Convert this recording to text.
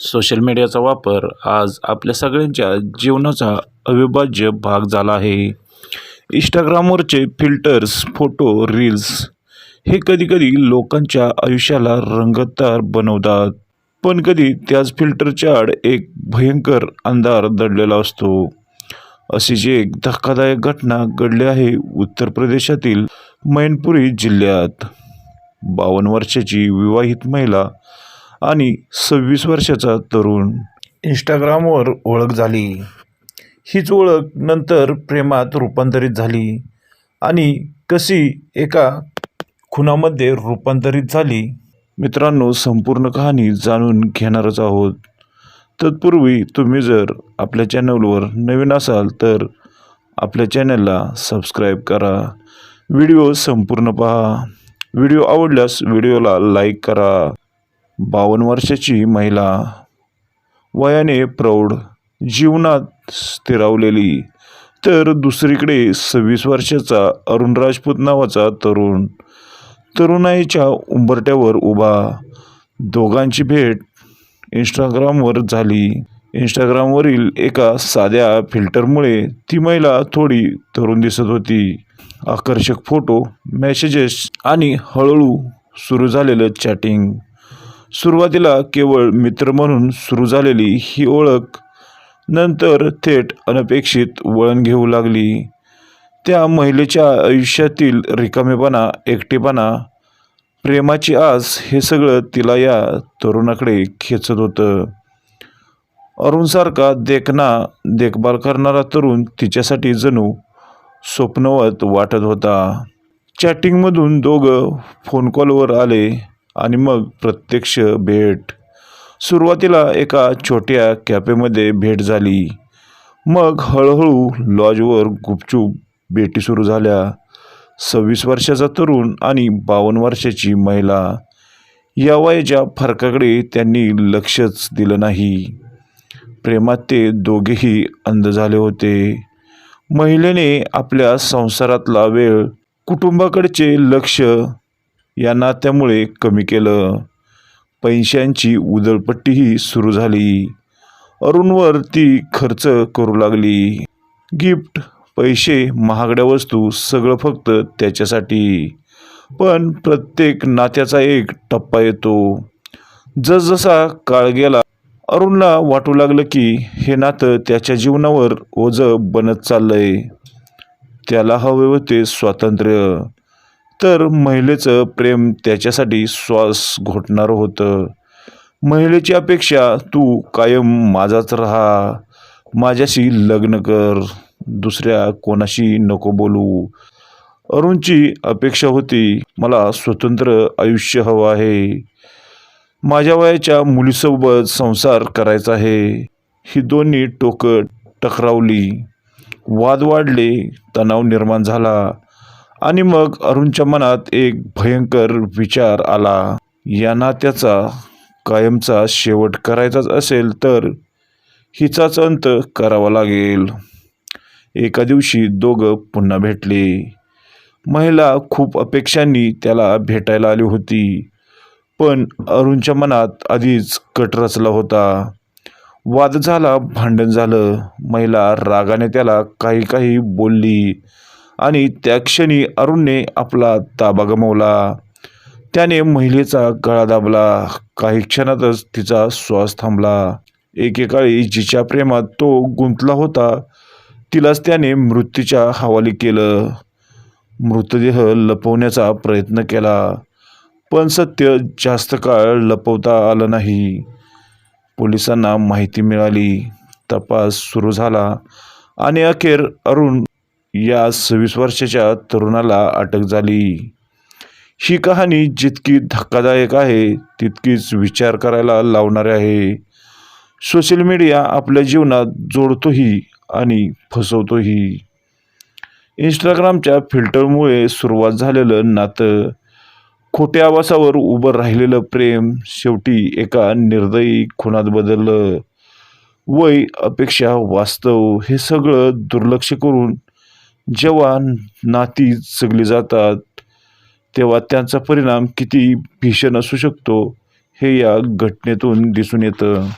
Social मीडियाचा वापर आज आपल्या सगळ्यांच्या जीवनाचा अविभाज्य भाग झाला आहे. इंस्टाग्रामवरचे फिल्टर्स फोटो रील्स हे कधीकधी लोकांच्या आयुष्याला रंगतदार बनवतात. पण कधी त्याच फिल्टरच्या आड एक भयंकर अंधार दडलेला असतो. अशीच एक धक्कादायक घटना घडली आहे उत्तर प्रदेशातील मैनपुरी जिल्ह्यात. बावन्न वर्षाची विवाहित महिला आणि सव्वीस वर्षाचा तरुण. इंस्टाग्रामवर ओळख झाली. हीच ओळख नंतर प्रेमात रूपांतरित झाली आणि कशी एका खुनामध्ये रूपांतरित झाली? मित्रांनो संपूर्ण कहाणी जाणून घेणारच आहोत. तत्पूर्वी तुम्ही जर आपल्या चॅनलवर नवीन असाल तर आपल्या चॅनलला सबस्क्राईब करा. व्हिडिओ संपूर्ण पहा. व्हिडिओ आवडल्यास व्हिडिओला लाईक करा. बावन्न वर्षाची महिला वयाने प्रौढ जीवनात स्थिरावलेली. तर दुसरीकडे सव्वीस वर्षाचा अरुण राजपूत नावाचा तरुण तरुणाईच्या उंबरट्यावर उभा. दोघांची भेट इंस्टाग्रामवर झाली. इंस्टाग्रामवरील एका साध्या फिल्टरमुळे ती महिला थोडी तरुण दिसत होती. आकर्षक फोटो मेसेजेस आणि हळूहळू सुरू झालेलं चॅटिंग. सुरुवातीला केवळ मित्र म्हणून सुरू झालेली ही ओळख नंतर थेट अनपेक्षित वळण घेऊ लागली. त्या महिलेच्या आयुष्यातील रिकामेपणा एकटेपणा प्रेमाची आस हे सगळं तिला या तरुणाकडे खेचत होतं. अरुणसारखा देखना देखभाल करणारा तरुण तिच्यासाठी जणू स्वप्नवत वाटत होता. चॅटिंगमधून दोघं फोन कॉलवर आले. आणि मग प्रत्यक्ष भेट. सुरुवातीला एका छोट्या कॅफेमध्ये भेट झाली. मग हळूहळू लॉजवर गुपचूप भेटी सुरू झाल्या. सव्वीस वर्षाचा तरुण आणि बावन्न वर्षाची महिला. या वयाच्या फरकाकडे त्यांनी लक्षच दिलं नाही. प्रेमात ते दोघेही अंध झाले होते. महिलेने आपल्या संसारातला वेळ कुटुंबाकडचे लक्ष या नात्यामुळे कमी केलं. पैशांची उदळपट्टीही सुरू झाली. अरुणवर ती खर्च करू लागली. गिफ्ट पैसे महागड्या वस्तू सगळं फक्त त्याच्यासाठी. पण प्रत्येक नात्याचा एक टप्पा येतो. जसजसा काळ गेला अरुणला वाटू लागलं की हे नातं त्याच्या जीवनावर ओझं बनत चाललंय. त्याला हवे होते स्वातंत्र्य. तर महिलेचं प्रेम त्याच्यासाठी श्वास घोटणारं होतं. महिलेची अपेक्षा तू कायम माझाच राहा. माझ्याशी लग्न कर. दुसऱ्या कोणाशी नको बोलू. अरुणची अपेक्षा होती मला स्वतंत्र आयुष्य हवं आहे. माझ्या वयाच्या मुलीसोबत संसार करायचा आहे. ही दोन्ही टोकं टकरावली. वाद वाढले तणाव निर्माण झाला. आणि मग अरुणच्या मनात एक भयंकर विचार आला. या नात्याचा कायमचा शेवट करायचाच असेल तर हिचाच अंत करावा लागेल. एका दिवशी दोघं पुन्हा भेटले. महिला खूप अपेक्षांनी त्याला भेटायला आली होती पण अरुणच्या मनात आधीच कट रचला होता. वाद झाला भांडण झालं. महिला रागाने त्याला काही काही बोलली. आणि त्या क्षणी अरुणने आपला ताबा गमावला. त्याने महिलेचा गळा दाबला. काही क्षणातच तिचा श्वास थांबला. एकेकाळी जिच्या प्रेमात तो गुंतला होता तिलाच त्याने मृत्यूच्या हवाली केलं. मृतदेह लपवण्याचा प्रयत्न केला पण सत्य जास्त काळ लपवता आलं नाही. पोलिसांना माहिती मिळाली. तपास सुरू झाला आणि अखेर अरुण या सव्वीस वर्षाच्या तरुणाला अटक झाली. ही कहाणी जितकी धक्कादायक आहे तितकीच विचार करायला लावणारी आहे. सोशल मीडिया आपल्या जीवनात जोडतोही आणि फसवतोही. इंस्टाग्रामच्या फिल्टरमुळे सुरुवात झालेलं नातं खोट्या आवासावर उभं राहिलेलं प्रेम शेवटी एका निर्दयी खुनात बदललं. वय अपेक्षा वास्तव हे सगळं दुर्लक्ष करून जेव्हा नाती जगली जातात तेव्हा त्यांचा परिणाम किती भीषण असू शकतो हे या घटनेतून दिसून येतं.